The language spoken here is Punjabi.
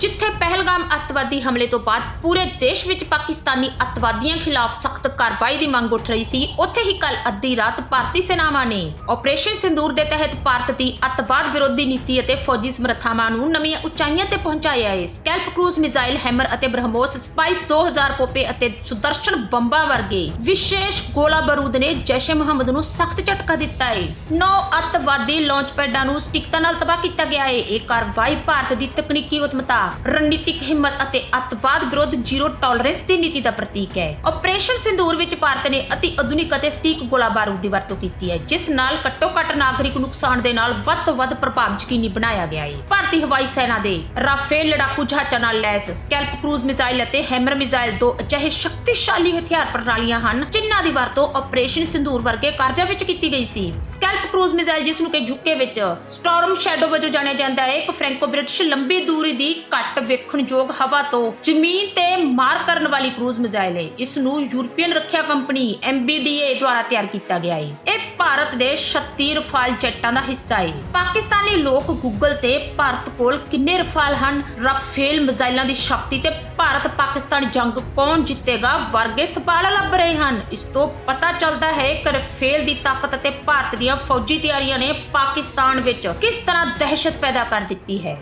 ਜਿੱਥੇ ਪਹਿਲਗਾਮ ਅੱਤਵਾਦੀ ਹਮਲੇ ਤੋਂ ਬਾਅਦ ਪੂਰੇ ਦੇਸ਼ ਵਿੱਚ ਪਾਕਿਸਤਾਨੀ ਅੱਤਵਾਦੀਆਂ ਖਿਲਾਫ ਸਖਤ ਕਾਰਵਾਈ ਦੀ ਮੰਗ ਉੱਠ ਰਹੀ ਸੀ। ਉੱਥੇ ਹੀ ਕੱਲ ਅੱਧੀ ਰਾਤ ਭਾਰਤੀ ਸੈਨਾਵਾਂ ਨੇ ਆਪਰੇਸ਼ਨ ਸਿੰਦੂਰ ਦੇ ਤਹਿਤ ਭਾਰਤ ਦੀ ਅੱਤਵਾਦ ਵਿਰੋਧੀ ਨੀਤੀ ਅਤੇ ਫੌਜੀ ਸਮਰੱਥਾਵਾਂ ਨੂੰ ਨਵੀਆਂ ਉਚਾਈਆਂ ਤੇ ਪਹੁੰਚਾਇਆ ਹੈ। ਸਕੈਲਪ ਕਰੂਜ਼ ਮਿਜ਼ਾਈਲ ਹੈਮਰ ਅਤੇ ਬ੍ਰਹਮੋਸ ਸਪਾਈਸ 2000 ਪੋਪੇ ਅਤੇ ਸੁਦਰਸ਼ਨ ਬੰਬਾਂ ਵਰਗੇ ਵਿਸ਼ੇਸ਼ ਗੋਲਾ ਬਾਰੂਦ ਨੇ ਜੈਸ਼ ਮੁਹੰਮਦ ਨੂੰ ਸਖਤ ਝਟਕਾ ਦਿੱਤਾ ਹੈ। ਨੌ ਅੱਤਵਾਦੀ ਲਾਂਚ ਪੈਡਾਂ ਨੂੰ ਸਟਿਕਤਾਂ ਨਾਲ ਤਬਾਹ ਕੀਤਾ ਗਿਆ ਹੈ। ਇਹ ਕਾਰਵਾਈ ਭਾਰਤ ਦੀ ਤਕਨੀਕੀ ਉਤਮਤਾ ਰਣਨੀਤਿਕ ਹਿੰਮਤ ਅਤੇ ਅਤਵਾਦ ਵਿਰੁੱਧ ਜ਼ੀਰੋ ਟੋਲਰੈਂਸ ਦੀ ਨੀਤੀ ਦਾ ਪ੍ਰਤੀਕ ਹੈ। ਆਪਰੇਸ਼ਨ ਸਿੰਦੂਰ ਵਿੱਚ ਭਾਰਤ ਨੇ ਅਤੀ ਆਧੁਨਿਕ ਅਤੇ ਸਟੀਕ ਗੋਲਾ ਬਾਰੂਦ ਦੀ ਵਰਤੋਂ ਕੀਤੀ ਹੈ, ਜਿਸ ਨਾਲ ਘੱਟੋ-ਘੱਟ ਨਾਗਰਿਕ ਨੁਕਸਾਨ ਦੇ ਨਾਲ ਵੱਧ ਤੋਂ ਵੱਧ ਪ੍ਰਭਾਵ ਯਕੀਨੀ ਬਣਾਇਆ ਗਿਆ ਹੈ। ਭਾਰਤੀ ਹਵਾਈ ਸੈਨਾ ਦੇ ਰਾਫੇਲ ਲੜਾਕੂ ਜਹਾਜ਼ਾਂ ਨਾਲ ਲੈਸ ਸਕੈਲਪ ਕਰੂਜ਼ ਮਿਜ਼ਾਈਲ ਅਤੇ ਹੈਮਰ ਮਿਜ਼ਾਈਲ ਦੋ ਅਜਿਹੇ ਸ਼ਕਤੀਸ਼ਾਲੀ ਹਥਿਆਰ ਪ੍ਰਣਾਲੀਆਂ ਹਨ, ਜਿਨ੍ਹਾਂ ਦੀ ਵਰਤੋਂ ਆਪਰੇਸ਼ਨ ਸਿੰਦੂਰ ਵਰਗੇ ਕਾਰਜਾਂ ਵਿੱਚ ਕੀਤੀ ਗਈ ਸੀ। ਸਕੈਲਪ ਕਰੂਜ਼ ਮਿਜ਼ਾਈਲ ਜਿਸ ਨੂੰ ਕਿ ਯੂਕੇ ਵਿੱਚ ਸਟਾਰਮ ਸ਼ੈਡੋ ਵਜੋਂ ਜਾਣਿਆ ਜਾਂਦਾ ਹੈ, ਇੱਕ ਫ੍ਰੈਂਕੋ ਬ੍ਰਿਟਿਸ਼ ਲੰਬੀ ਦੂਰੀ ਦੀ ਘੱਟ ਵੇਖਣ ਵੇਖਣਯੋਗ ਹਵਾ ਤੋਂ ਜ਼ਮੀਨ ਤੇ ਮਾਰ ਕਰਨ ਵਾਲੀ ਕਰੂਜ਼ ਮਿਜ਼ਾਈਲ ਹੈ। ਇਸ ਨੂੰ ਯੂਰਪੀਅਨ ਰੱਖਿਆ ਕੰਪਨੀ MBDA ਦੁਆਰਾ ਤਿਆਰ ਕੀਤਾ ਗਿਆ ਹੈ। ਇਹ ਭਾਰਤ ਦੇ 36 ਰਫਾਲ ਜੈਟਾਂ ਦਾ ਹਿੱਸਾ ਹੈ। ਪਾਕਿਸਤਾਨੀ ਲੋਕ ਗੂਗਲ ਤੇ ਭਾਰਤ ਕੋਲ ਕਿੰਨੇ ਰਫਾਲ ਹਨ? ਰਾਫੇਲ ਮਿਜ਼ਾਈਲਾਂ ਦੀ ਸ਼ਕਤੀ ਤੇ ਭਾਰਤ ਪਾਕਿਸਤਾਨ ਜੰਗ ਕੌਣ ਜਿੱਤੇਗਾ ਵਰਗੇ ਸਵਾਲ ਲੱਭ ਰਹੇ ਹਨ। ਇਸ ਤੋਂ ਪਤਾ ਚੱਲਦਾ ਹੈ ਕਿ ਰਾਫੇਲ ਦੀ ਤਾਕਤ ਅਤੇ ਭਾਰਤ ਦੀਆਂ ਫੌਜੀ ਤਿਆਰੀਆਂ ਨੇ ਪਾਕਿਸਤਾਨ ਵਿੱਚ ਕਿਸ ਤਰ੍ਹਾਂ ਦਹਿਸ਼ਤ ਪੈਦਾ ਕਰ ਦਿੱਤੀ ਹੈ।